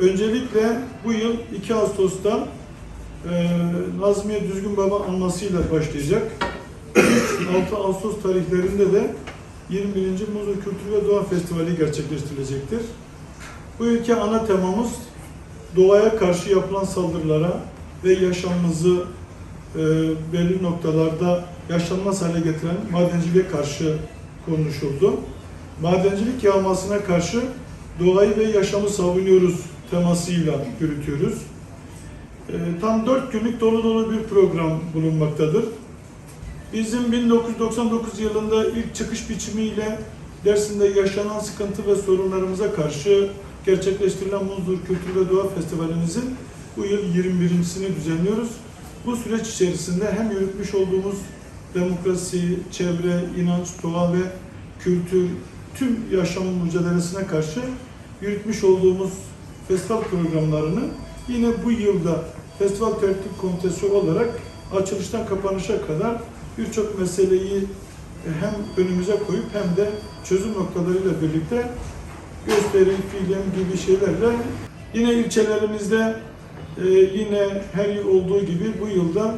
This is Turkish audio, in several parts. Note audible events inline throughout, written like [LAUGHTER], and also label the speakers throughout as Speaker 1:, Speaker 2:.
Speaker 1: Öncelikle bu yıl 2 Ağustos'ta e, Nazmiye Düzgün Baba anmasıyla başlayacak. [CLEARS THROAT] 6 Ağustos tarihlerinde de 21. Muzur Kültür ve Doğa Festivali gerçekleştirilecektir. Bu yılki ana temamız doğaya karşı yapılan saldırılara ve yaşamımızı e, belli noktalarda yaşanmaz hale getiren madenciliğe karşı konuşuldu. Madencilik yağmasına karşı doğayı ve yaşamı savunuyoruz temasıyla yürütüyoruz. E, tam dört günlük dolu dolu bir program bulunmaktadır. Bizim 1999 yılında ilk çıkış biçimiyle Dersim'de yaşanan sıkıntı ve sorunlarımıza karşı gerçekleştirilen Muzdur Kültür ve Doğa Festivalimizin bu yıl 21.sini düzenliyoruz. Bu süreç içerisinde hem yürütmüş olduğumuz demokrasi, çevre, inanç, doğa ve kültür, tüm yaşam mücadelesine karşı yürütmüş olduğumuz festival programlarını yine bu yılda Festival Tertip Komitesi olarak açılıştan kapanışa kadar birçok meseleyi hem önümüze koyup hem de çözüm noktalarıyla birlikte gösteri, film gibi şeylerle yine ilçelerimizde e, yine her yıl olduğu gibi bu yılda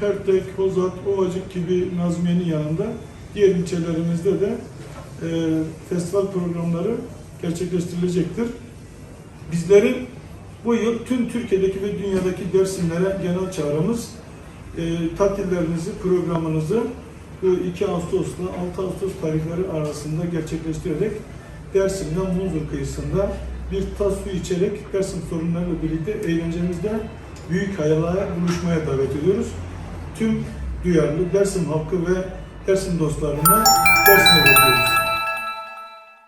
Speaker 1: Pertek, Hozat, Ovacık gibi Nazmiye'nin yanında diğer ilçelerimizde de e, festival programları gerçekleştirilecektir. Bizlerin bu yıl tüm Türkiye'deki ve dünyadaki dersimlere genel çağrımız e, tatillerinizi, programınızı bu 2 Ağustos'la 6 Ağustos tarihleri arasında gerçekleştirerek Dersim'den Munzur kıyısında bir tas su içerek Dersim sorunlarıyla birlikte eğlencemizde büyük hayaller buluşmaya davet ediyoruz. Tüm duyarlı Dersim halkı ve Dersim dostlarına Dersim'e bekliyoruz.